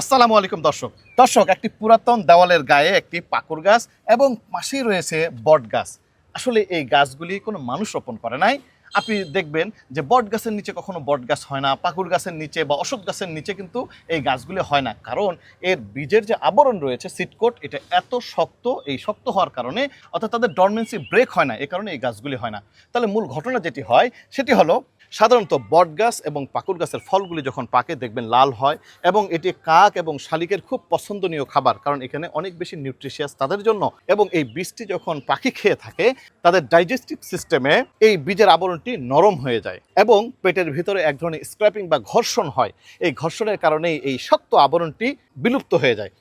আসসালামু আলাইকুম, দর্শক। দর্শক, একটি পুরাতন দেওয়ালের গায়ে একটি পাকুর গাছ এবং পাশেই রয়েছে বট গাছ। আসলে এই গাছগুলি কোনো মানুষ রোপণ করে নাই। আপনি দেখবেন যে বট গাছের নিচে কখনো বট গাছ হয় না, পাকুর গাছের নিচে বা অশোক গাছের নিচে কিন্তু এই গাছগুলি হয় না। কারণ এর বীজের যে আবরণ রয়েছে, সিটকোট, এটা এত শক্ত, এই শক্ত হওয়ার কারণে অর্থাৎ তাদের ডরমেন্সি ব্রেক হয় না, এ কারণে এই গাছগুলি হয় না। তাহলে মূল ঘটনা যেটি হয়, সেটি হলো সাধারণত বট গাছ এবং পাকুর গাছের ফলগুলি যখন পাকে দেখবেন লাল হয় এবং এটি কাক এবং শালিকের খুব পছন্দনীয় খাবার, কারণ এখানে অনেক বেশি নিউট্রিশিয়াস তাদের জন্য এবং এই বীজটি যখন পাখি খেয়ে থাকে, তাদের ডাইজেস্টিভ সিস্টেমে এই বীজের আবরণটি নরম হয়ে যায় এবং পেটের ভিতরে এক ধরনের স্ক্র্যাপিং বা ঘর্ষণ হয়। এই ঘর্ষণের কারণেই এই শক্ত আবরণটি বিলুপ্ত হয়ে যায়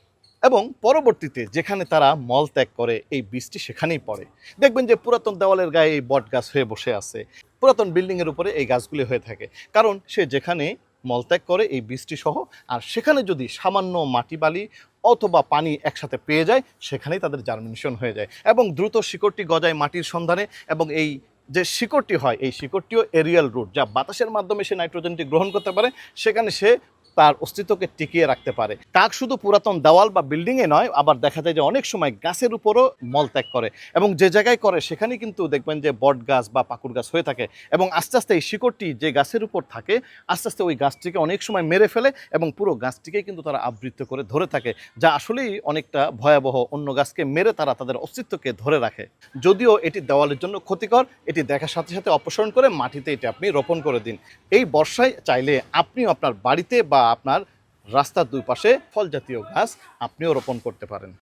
এবং পরবর্তীতে যেখানে তারা মল ত্যাগ করে, এই বীজটি সেখানেই পড়ে। দেখবেন যে পুরাতন দেওয়ালের গায়ে এই বট গাছ হয়ে বসে আছে। পুরাতন বিল্ডিংয়ের উপরে এই গাছগুলি হয়ে থাকে। কারণ সে যেখানে মলত্যাগ করে এই বৃষ্টি সহ, আর সেখানে যদি সামান্য মাটি বালি অথবা পানি একসাথে পেয়ে যায়, সেখানেই তাদের জার্মিনেশন হয়ে যায়। এবং দ্রুত শিকড়টি গজায় মাটির সন্ধানে, এবং এই যে শিকড়টি হয়, এই শিকড়টিও এরিয়াল রুট যা বাতাসের মাধ্যমে সে নাইট্রোজেনটি গ্রহণ করতে পারে, সেখানে সে তার অস্তিত্বকে টিকিয়ে রাখতে পারে। কাক শুধু পুরাতন দেওয়াল বা বিল্ডিংয়ে নয়, আবার দেখা যায় যে অনেক সময় গাছের উপরও মলত্যাগ করে এবং যে জায়গায় করে সেখানে কিন্তু দেখবেন যে বট গাছ বা পাকুর গাছ হয়ে থাকে এবং আস্তে আস্তে এই শিকড়টি যে গাছের উপর থাকে, আস্তে আস্তে ওই গাছটিকে অনেক সময় মেরে ফেলে এবং পুরো গাছটিকে কিন্তু তারা আবৃত্ত করে ধরে থাকে, যা আসলেই অনেকটা ভয়াবহ অন্য গাছকে মেরে তারা তাদের অস্তিত্বকে ধরে রাখে। যদিও এটি দেওয়ালের জন্য ক্ষতিকর, এটি দেখার সাথে সাথে অপসারণ করে মাটিতে এটি আপনি রোপণ করে দিন। এই বর্ষায় চাইলে আপনিও আপনার বাড়িতে বা আপনার রাস্তার দুই পাশে ফল জাতীয় গাছ আপনিও রোপণ করতে পারেন।